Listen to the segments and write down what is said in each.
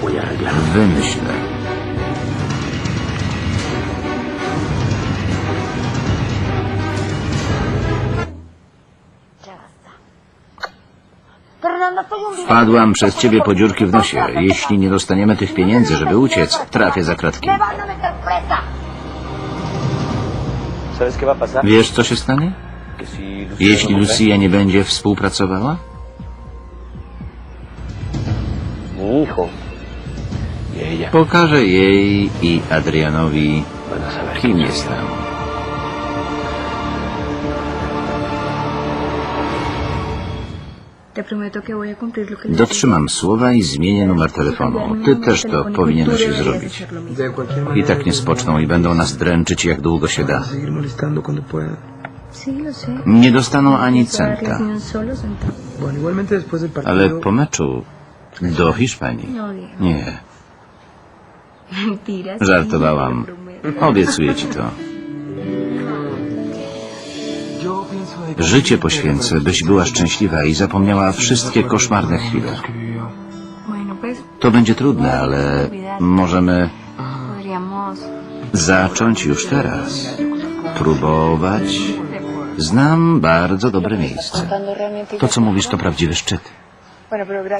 voy a arreglar. Wymyślę. Wpadłam przez ciebie po dziurki w nosie. Jeśli nie dostaniemy tych pieniędzy, żeby uciec, trafię za kratki. Wiesz, co się stanie? Jeśli Lucia nie będzie współpracowała? Pokażę jej i Adrianowi, kim jestem. Dotrzymam słowa i zmienię numer telefonu. Ty też to powinieneś zrobić. I tak nie spoczną i będą nas dręczyć jak długo się da. Nie dostaną ani centa. Ale po meczu do Hiszpanii. No. Nie. Żartowałam. Obiecuję ci to. Życie poświęcę, byś była szczęśliwa i zapomniała wszystkie koszmarne chwile. To będzie trudne, ale możemy zacząć już teraz. Próbować. Znam bardzo dobre miejsce. To, co mówisz, to prawdziwy szczyt.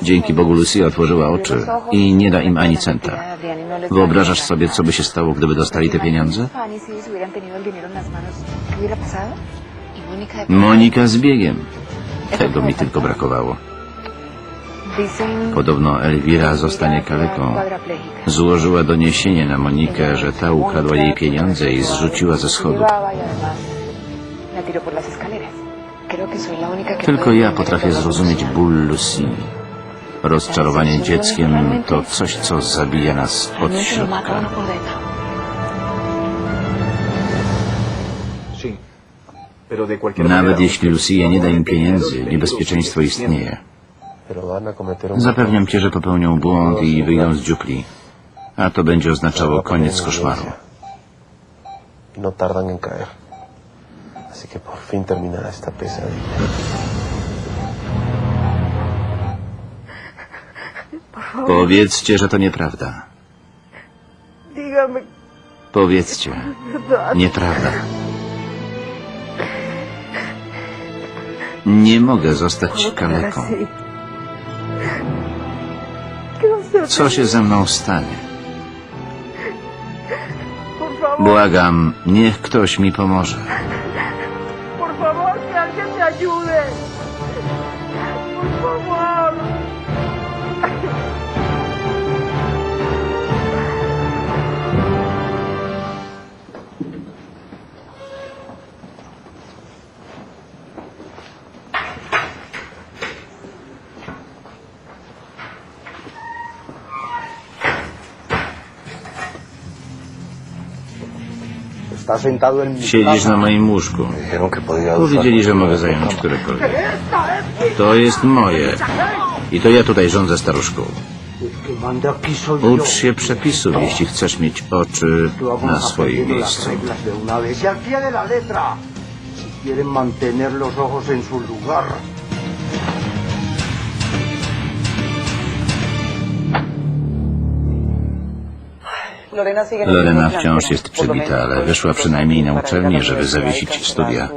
Dzięki Bogu Lucia otworzyła oczy i nie da im ani centa. Wyobrażasz sobie, co by się stało, gdyby dostali te pieniądze? Monika z biegiem. Tego mi tylko brakowało. Podobno Elwira zostanie kaleką. Złożyła doniesienie na Monikę, że ta ukradła jej pieniądze i zrzuciła ze schodu. Tylko ja potrafię zrozumieć ból Lucy. Rozczarowanie dzieckiem to coś, co zabija nas od środka. Nawet jeśli Lucia nie da im pieniędzy, niebezpieczeństwo istnieje. Zapewniam cię, że popełnią błąd i wyjdą z dziupli. A to będzie oznaczało koniec koszmaru. y no tardan en caer. Así que por fin terminará esta pesadilla. Powiedzcie, że to nieprawda. Powiedzcie. Nieprawda. Nie mogę zostać kaleką. Co się ze mną stanie? Błagam, niech ktoś mi pomoże. Por favor, que alguien Siedzisz na moim łóżku. Powiedzieli, że mogę zająć którekolwiek. To jest moje. I to ja tutaj rządzę staruszką. Ucz się przepisów, jeśli chcesz mieć oczy na swoim miejscu. quieren mantener los ojos en su lugar. Lorena wciąż jest przybita, ale wyszła przynajmniej na uczelnię, żeby zawiesić studia.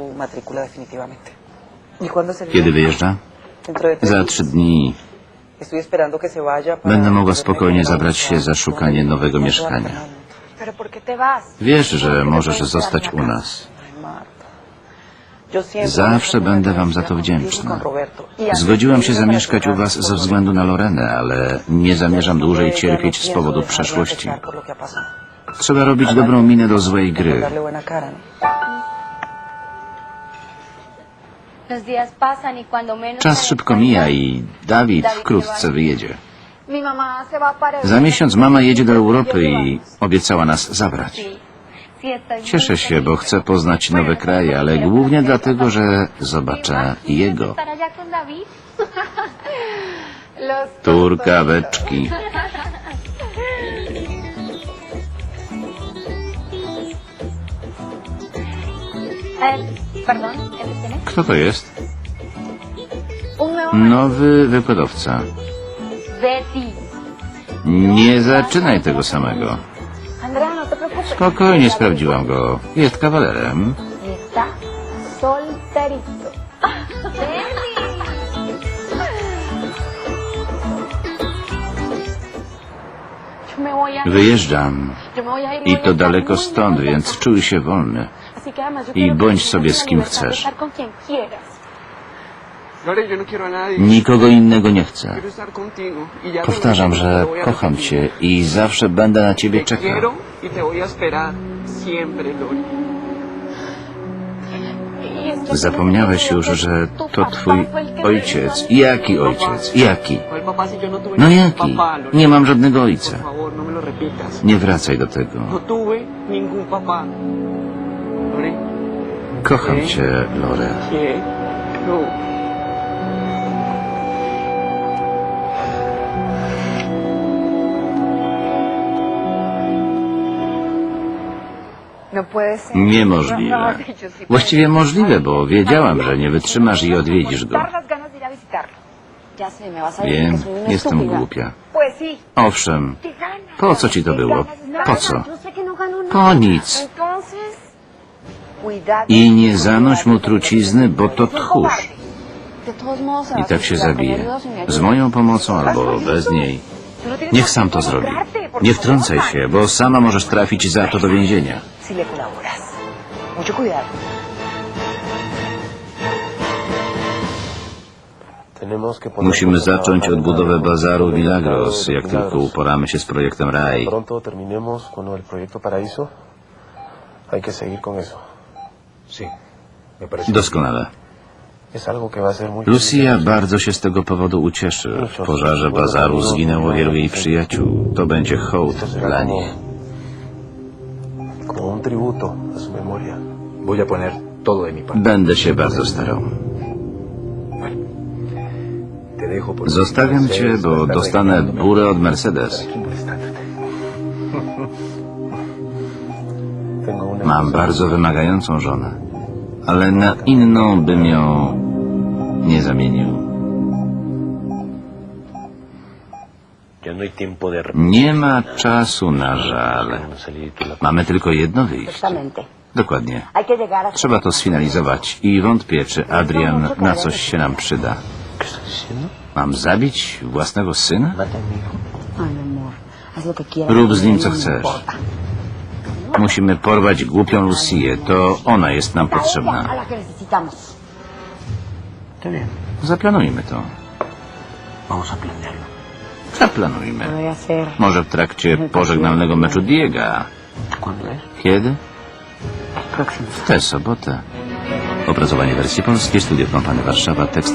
Kiedy wyjeżdża? Za trzy dni będę mogła spokojnie zabrać się za szukanie nowego mieszkania. Wiesz, że możesz zostać u nas. Zawsze będę wam za to wdzięczna. Zgodziłam się zamieszkać u was ze względu na Lorenę, ale nie zamierzam dłużej cierpieć z powodu przeszłości. Trzeba robić dobrą minę do złej gry. Pasan y. Czas szybko mija i Dawid wkrótce wyjedzie. Za miesiąc mama jedzie do Europy i obiecała nas zabrać. Cieszę się, bo chcę poznać nowe kraje, ale głównie dlatego, że zobaczę jego. Turkaweczki. Kto to jest? Nowy wykładowca. Nie zaczynaj tego samego. Spokojnie sprawdziłam go. Jest kawalerem. Está solterito. Wyjeżdżam. I to daleko stąd, więc czuj się wolny. I bądź sobie z kim chcesz. Nikogo innego nie chcę. Powtarzam, że kocham cię i zawsze będę na ciebie czekał. Zapomniałeś już, że to twój ojciec. Jaki ojciec? Jaki? ¿Cuál papá si yo no No jaki? Nie mam żadnego ojca. No. Nie wracaj do tego. No Kocham cię, Lore. Niemożliwe. Właściwie możliwe, bo wiedziałam, że nie wytrzymasz i odwiedzisz go. Wiem, jestem głupia. Owszem, po co ci to było? Po co? No. Po nic. I nie zanoś mu trucizny, bo to tchórz. I tak się zabije. Z moją pomocą albo bez niej. No Niech sam to zrobi. Nie wtrącaj się, bo sama możesz trafić za to do więzienia. Si le colaboras. Mucho cuidado. Musimy zacząć odbudowę bazaru Milagros, jak tylko uporamy się z projektem RAI. Doskonale. Lucia bardzo się z tego powodu ucieszy. W pożarze bazaru zginęło wielu jej przyjaciół. To będzie hołd dla niej. Tributo a su memoria. Voy a poner todo de mi parte. Będę się bardzo starał. Te dejo por Zostawiam cię, bo dostanę burę od Mercedes. Mam bardzo wymagającą żonę, ale na inną bym ją nie zamienił. Nie ma czasu na żal. Mamy tylko jedno wyjście. Dokładnie. Trzeba to sfinalizować i wątpię, czy Adrian na coś się nam przyda. Mam zabić własnego syna? Rób z nim co No me chcesz. Musimy porwać głupią Lucię. To ona jest nam potrzebna. Zaplanujmy to. Vamos a planearlo. Zaplanujmy. Może w trakcie pożegnalnego meczu Diega. Kiedy? W tę sobotę. Opracowanie wersji polskiej, Studio Kompany Warszawa, tekst